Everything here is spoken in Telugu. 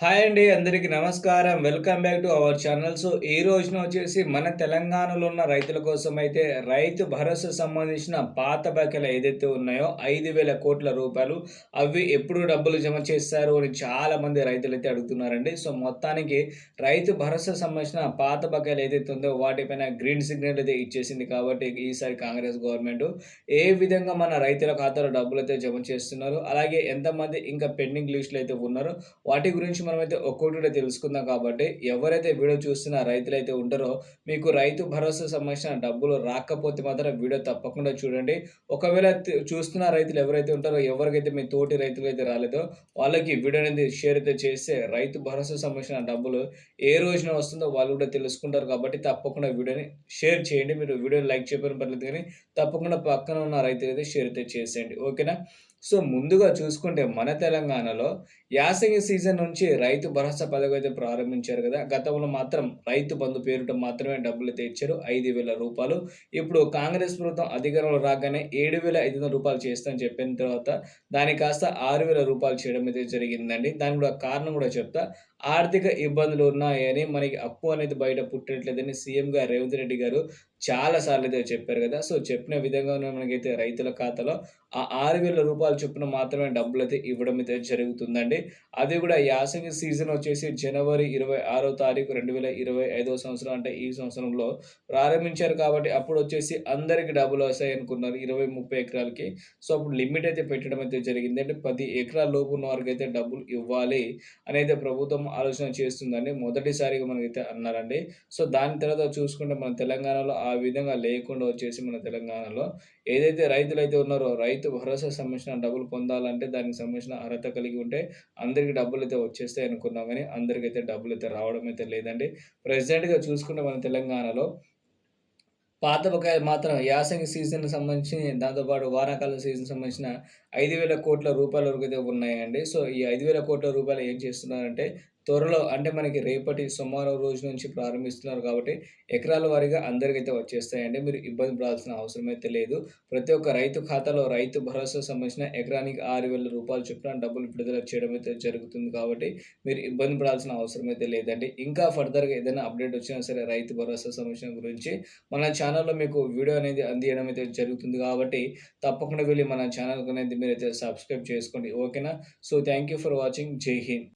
హాయ్ అండి అందరికీ నమస్కారం. Welcome back to our channel. So ఈ రోజున వచ్చేసి మన తెలంగాణలో ఉన్న రైతుల కోసం అయితే రైతు భరోసా సంబంధించిన పాత బకాయిలు ఏదైతే ఉన్నాయో ఐదు వేల కోట్ల రూపాయలు అవి ఎప్పుడు డబ్బులు జమ చేస్తారు అని చాలా మంది రైతులు అయితే అడుగుతున్నారండి. సో మొత్తానికి రైతు భరోసా సంబంధించిన పాత బకాయిలు ఏదైతే ఉందో వాటిపైన గ్రీన్ సిగ్నల్ అయితే ఇచ్చేసింది కాబట్టి ఈసారి కాంగ్రెస్ గవర్నమెంట్ ఏ విధంగా మన రైతుల ఖాతాలో డబ్బులు అయితే జమ చేస్తున్నారు అలాగే ఎంతమంది ఇంకా పెండింగ్ లిస్టులు అయితే ఉన్నారో వాటి గురించి మనమైతే ఒక్కొక్కటి తెలుసుకుందాం కాబట్టి ఎవరైతే వీడియో చూస్తున్న రైతులైతే ఉంటారో మీకు రైతు భరోసా సంబంధించిన డబ్బులు రాకపోతే మాత్రం వీడియో తప్పకుండా చూడండి. ఒకవేళ చూస్తున్న రైతులు ఎవరైతే ఉంటారో ఎవరికైతే మీ తోటి రైతులు అయితే రాలేదో వాళ్ళకి వీడియో అనేది షేర్ అయితే చేస్తే రైతు భరోసా సంబంధించిన డబ్బులు ఏ రోజున వస్తుందో వాళ్ళు కూడా తెలుసుకుంటారు కాబట్టి తప్పకుండా వీడియోని షేర్ చేయండి. మీరు వీడియోని లైక్ చేయడం పర్లేదు కానీ తప్పకుండా పక్కన ఉన్న రైతులు అయితే షేర్ అయితే చేసేయండి. ఓకేనా? సో ముందుగా చూసుకుంటే మన తెలంగాణలో యాసంగి సీజన్ నుంచి రైతు భరోసా పథకం అయితే ప్రారంభించారు కదా. గతంలో మాత్రం రైతు బంధు పేరుట మాత్రమే డబ్బులు అయితే ఇచ్చారు. ఐదు వేల రూపాయలు. ఇప్పుడు కాంగ్రెస్ ప్రభుత్వం అధికారంలో రాగానే ఏడు వేల ఐదు వందల రూపాయలు చేస్తామని చెప్పిన తర్వాత దాని కాస్త ఆరు వేల రూపాయలు చేయడం అయితే జరిగిందండి. దాని కూడా కారణం కూడా చెప్తా. ఆర్థిక ఇబ్బందులు ఉన్నాయని మనకి అప్పు అనేది బయట పుట్టట్లేదని సీఎం గారు రేవంత్ రెడ్డి గారు చాలా సార్లు అయితే చెప్పారు కదా. సో చెప్పిన విధంగా మనకైతే రైతుల ఖాతాలో ఆ ఆరు వేల రూపాయలు చొప్పున మాత్రమే డబ్బులు అయితే ఇవ్వడం అయితే జరుగుతుందండి. అది కూడా యాసంగి సీజన్ వచ్చేసి జనవరి ఇరవై ఆరో తారీఖు రెండు వేల ఇరవై ఐదో సంవత్సరం అంటే ఈ సంవత్సరంలో ప్రారంభించారు కాబట్టి అప్పుడు వచ్చేసి అందరికి డబ్బులు వస్తాయి అనుకున్నారు ఇరవై ముప్పై ఎకరాలకి. సో అప్పుడు లిమిట్ అయితే పెట్టడం అయితే జరిగింది. అంటే పది ఎకరాల లోపు ఉన్న వారికి అయితే డబ్బులు ఇవ్వాలి అనేది ప్రభుత్వం ఆలోచన చేస్తుందండి. మొదటిసారిగా మనకైతే అన్నారండి. సో దాని తర్వాత చూసుకుంటే మన తెలంగాణలో ఆ విధంగా లేకుండా వచ్చేసి మన తెలంగాణలో. ఏదైతే రైతులు అయితే ఉన్నారో రైతు భరోసా సంబంధించిన డబ్బులు పొందాలంటే దానికి సంబంధించిన అర్హత కలిగి ఉంటే అందరికి డబ్బులు అయితే వచ్చేస్తాయి అనుకున్నాం కానీ అందరికైతే డబ్బులు అయితే రావడం అయితే లేదండి. ప్రజెంట్గా చూసుకుంటే మన తెలంగాణలో పాత బకాయిలు మాత్రం యాసంగి సీజన్కి సంబంధించి దాంతోపాటు వానాకాలం సీజన్ సంబంధించిన ఐదు వేల కోట్ల రూపాయల వరకు అయితే ఉన్నాయండి. సో ఈ ఐదు వేల కోట్ల రూపాయలు ఏం చేస్తున్నారంటే త్వరలో అంటే మనకి రేపటి సోమవారం రోజు నుంచి ప్రారంభిస్తున్నారు కాబట్టి ఎకరాల వారీగా అందరికైతే వచ్చేస్తాయండి. మీరు ఇబ్బంది పడాల్సిన అవసరం అయితే లేదు. ప్రతి ఒక్క రైతు ఖాతాలో రైతు భరోసా సంబంధించిన ఎకరానికి ఆరు వేల రూపాయలు చొప్పున డబ్బులు విడుదల చేయడం అయితే జరుగుతుంది కాబట్టి మీరు ఇబ్బంది పడాల్సిన అవసరం అయితే లేదండి. ఇంకా ఫర్దర్గా ఏదైనా అప్డేట్ వచ్చినా సరే రైతు భరోసా సంబంధించిన గురించి మన ఛానల్లో మీకు వీడియో అనేది అందియడం అయితే జరుగుతుంది కాబట్టి తప్పకుండా వెళ్ళి మన ఛానల్ అనేది మీరైతే సబ్స్క్రైబ్ చేసుకోండి. ఓకేనా? So thank you for watching. Jai Hind.